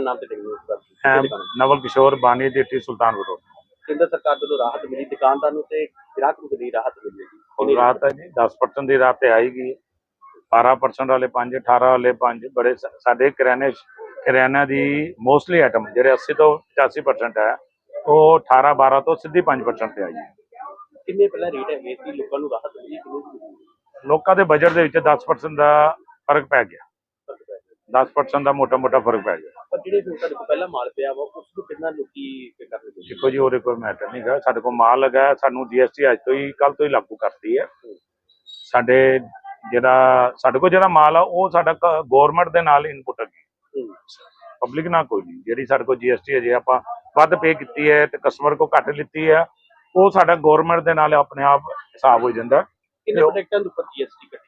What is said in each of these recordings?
ਨਾਮ ਤੇ ਟੈਕਨੋਲੋਜੀ ਦਾ ਮੈਂ ਨਵਲ ਕਿਸ਼ੋਰ ਬਾਨੀ ਜੇਟੀ ਸੁਲਤਾਨਪੁਰ ਰੋਡ ਕੇਂਦਰ ਸਰਕਾਰ ਵੱਲੋਂ ਰਾਹਤ ਮਿਲੀ ਦੁਕਾਨਦਾਰ ਨੂੰ ਤੇ ਗ੍ਰਾਹਕ ਨੂੰ ਕਿੰਨੀ ਰਾਹਤ ਮਿਲੀ? ਹੈ ਰਾਤ ਹੈ ਜੀ 10% ਦੀ ਰਾਤ ਤੇ ਆਏਗੀ 12% ਵਾਲੇ 5 18 ਵਾਲੇ 5 ਬੜੇ ਸਾਡੇ ਕਰਿਆਨੇ ਕਰਿਆਨਾ ਦੀ ਮੋਸਟਲੀ ਆਈਟਮ ਜਿਹੜੇ 80 ਤੋਂ 85% ਹੈ ਉਹ 18 12 ਤੋਂ ਸਿੱਧੀ 5% ਤੇ ਆਈ ਹੈ। ਕਿੰਨੇ ਪਹਿਲਾਂ ਰੇਟ ਹੈਗੇ ਸੀ ਲੋਕਾਂ ਨੂੰ ਰਾਹਤ ਮਿਲੀ? ਲੋਕਾਂ ਦੇ ਬਜਟ ਦੇ ਵਿੱਚ 10% ਦਾ ਫ਼ਰਕ ਪੈ ਗਿਆ। 10% ਦਾ ਮੋਟਾ ਮੋਟਾ ਫ਼ਰਕ ਪੈ ਗਿਆ। ਪਰ ਜਿਹੜੇ ਹੁਣ ਸਾਡੇ ਕੋਲ ਪਹਿਲਾਂ ਮਾਲ ਪਿਆ ਵਾ ਉਸ ਨੂੰ ਕਿੰਨਾ ਲੋਕੀ ਕਰਦੇ ਨੇ? ਦੇਖੋ ਜੀ ਉਹਦੇ ਕੋਈ ਮੈਟਰ ਨਹੀਂ ਗਾ। ਸਾਡੇ ਕੋਲ ਮਾਲ ਲਗਾ ਸਾਨੂੰ ਜੀਐਸਟੀ ਅੱਜ ਤੋਂ ਹੀ ਕੱਲ ਤੋਂ ਹੀ ਲਾਗੂ ਕਰਤੀ ਹੈ। ਸਾਡੇ ਜਿਹੜਾ ਸਾਡੇ ਕੋਲ ਜਿਹੜਾ ਮਾਲ ਆ ਉਹ ਸਾਡਾ ਗਵਰਨਮੈਂਟ ਦੇ ਨਾਲ ਇਨਪੁਟ ਹੈ। ਪਬਲਿਕ ਨਾਲ ਕੋਈ ਨਹੀਂ। ਜਿਹੜੀ ਸਾਡੇ ਕੋਲ ਜੀਐਸਟੀ ਹੈ ਜੇ ਆਪਾਂ ਵੱਧ ਪੇ ਕੀਤੀ ਹੈ ਤੇ ਕਸਟਮਰ ਕੋ ਘੱਟ ਲਿੱਤੀ ਹੈ ਉਹ ਸਾਡਾ ਗਵਰਨਮੈਂਟ ਦੇ ਨਾਲ ਆਪਣੇ ਆਪ ਹਿਸਾਬ ਹੋ ਜਾਂਦਾ। ਕਿੰਨੇ ਪ੍ਰੋਡਕਟਾਂ ਦੇ ਉੱਪਰ ਜੀਐਸਟੀ ਕੱਟੀ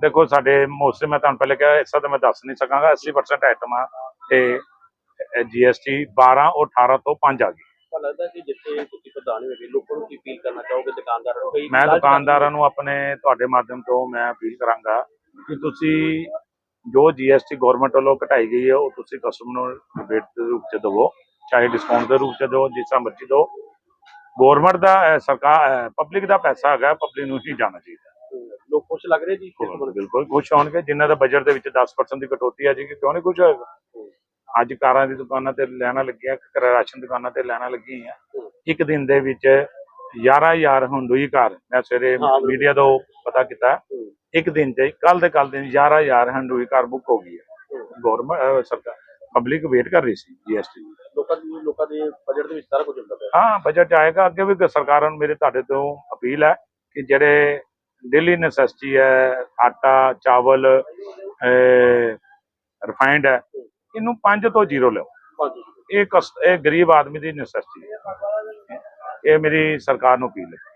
ਦੇਖੋ ਸਾਡੇ ਮੋਸਟਲੀ ਮੈਂ ਤੁਹਾਨੂੰ ਪਹਿਲੇ ਕਿਹਾ ਇਸਾ ਤਾਂ ਮੈਂ ਦੱਸ ਨਹੀਂ ਸਕਾਂਗਾ 80% ਆਈਟਮਾਂ ਤੇ ਜੀਐਸਟੀ 12 ਔਰ 18 ਤੋਂ 5 ਆ ਗਈ। ਤਾਂ ਲੱਗਦਾ ਕਿ ਜਿੱਥੇ ਤੁਸੀਂ ਪ੍ਰਧਾਨ ਹੋਗੇ ਲੋਕਾਂ ਨੂੰ ਕੀ ਅਪੀਲ ਕਰਨਾ ਚਾਹੋਗੇ ਦੁਕਾਨਦਾਰਾਂ ਨੂੰ? ਕੋਈ ਮੈਂ ਦੁਕਾਨਦਾਰਾਂ ਨੂੰ ਆਪਣੇ ਤੁਹਾਡੇ ਮਾਧਿਅਮ ਤੋਂ ਮੈਂ ਅਪੀਲ ਕਰਾਂਗਾ ਕਿ ਤੁਸੀਂ ਜੋ ਜੀਐਸਟੀ ਗਵਰਨਮੈਂਟ ਵੱਲੋਂ ਘਟਾਈ ਗਈ ਹੈ ਉਹ ਤੁਸੀਂ ਕਸਟਮਰ ਨੂੰ ਰਿਬੇਟ ਦੇ ਰੂਪ ਚ ਦਿਵੋ ਚਾਹੇ ਡਿਸਕਾਊਂਟ ਦੇ ਰੂਪ ਚ ਦਿਓ ਜਿਸ ਤਰ੍ਹਾਂ ਮਰਜ਼ੀ ਦਿਓ ਗਵਰਨਮੈਂਟ ਦਾ ਸਰਕਾਰ ਪਬਲਿਕ ਦਾ ਪੈਸਾ ਹੈਗਾ ਪਬਲਿਕ ਨੂੰ ਹੀ ਜਾਣਾ ਚਾਹੀਦਾ। ਲੋਕ ਖੁਸ਼ ਲੱਗ ਰਹੇ ਜੀ ਬਿਲਕੁਲ ਖੁਸ਼ ਹੋਣਗੇ ਜਿਨ੍ਹਾਂ ਦਾ ਬਜਟ ਦੇ ਵਿੱਚ 10% ਦੀ ਕਟੌਤੀ ਆ ਜਾਏਗੀ ਕਿਉਂ ਨਹੀਂ ਖੁਸ਼ ਹੋਏਗਾ? ਅੱਜ ਕਾਰਾਂ ਦੀ ਦੁਕਾਨਾਂ ਤੇ ਲੈਣਾ ਲੱਗਿਆ ਰਾਸ਼ਨ ਦੁਕਾਨਾਂ ਤੇ ਲੈਣਾ ਲੱਗੀਆਂ। ਇੱਕ ਦਿਨ ਦੇ ਵਿੱਚ 11000 ਹੁੰਡੂਈ ਕਾਰ ਮੈਂ ਸਵੇਰੇ। ਮੀਡੀਆ ਤੋਂ ਪਤਾ ਕੀਤਾ। ਇੱਕ ਦਿਨ ਤੇ ਕੱਲ ਦੇ ਕੱਲ ਦਿਨ 11000 ਹੁੰਡੂਈ ਕਾਰ ਬੁੱਕ ਹੋ ਗਈ ਹੈ। ਗਵਰਨਮੈਂਟ ਸਰਕਾਰ ਪਬਲਿਕ ਵੇਟ ਕਰ ਰਹੀ ਸੀ ਜੀਐਸਟੀ ਲੋਕਾਂ ਦੀ ਲੋਕਾਂ ਦੇ ਬਜਟ ਦੇ ਵਿੱਚ ਸਾਰਾ ਕੁਝ ਹੁੰਦਾ ਪਿਆ। ਹਾਂ ਬਜਟ ਆਏਗਾ। ਅੱਗੇ ਵੀ ਸਰਕਾਰਾਂ ਨੂੰ ਮੇਰੇ ਤੁਹਾਡੇ ਤੋਂ ਅਪੀਲ ਹੈ ਕਿ ਜਿਹੜੇ ਡੇਲੀ ਨੈਸੈਸਿਟੀ ਹੈ ਆਟਾ ਚਾਵਲ ਰਿਫਾਈਨਡ ਹੈ ਇਹਨੂੰ 5 ਤੋਂ 0 ਲਓ ਇਹ ਇਹ ਗਰੀਬ ਆਦਮੀ ਦੀ ਨੈਸੈਸਿਟੀ ਹੈ। ਇਹ ਮੇਰੀ ਸਰਕਾਰ ਨੂੰ ਅਪੀਲ ਹੈ।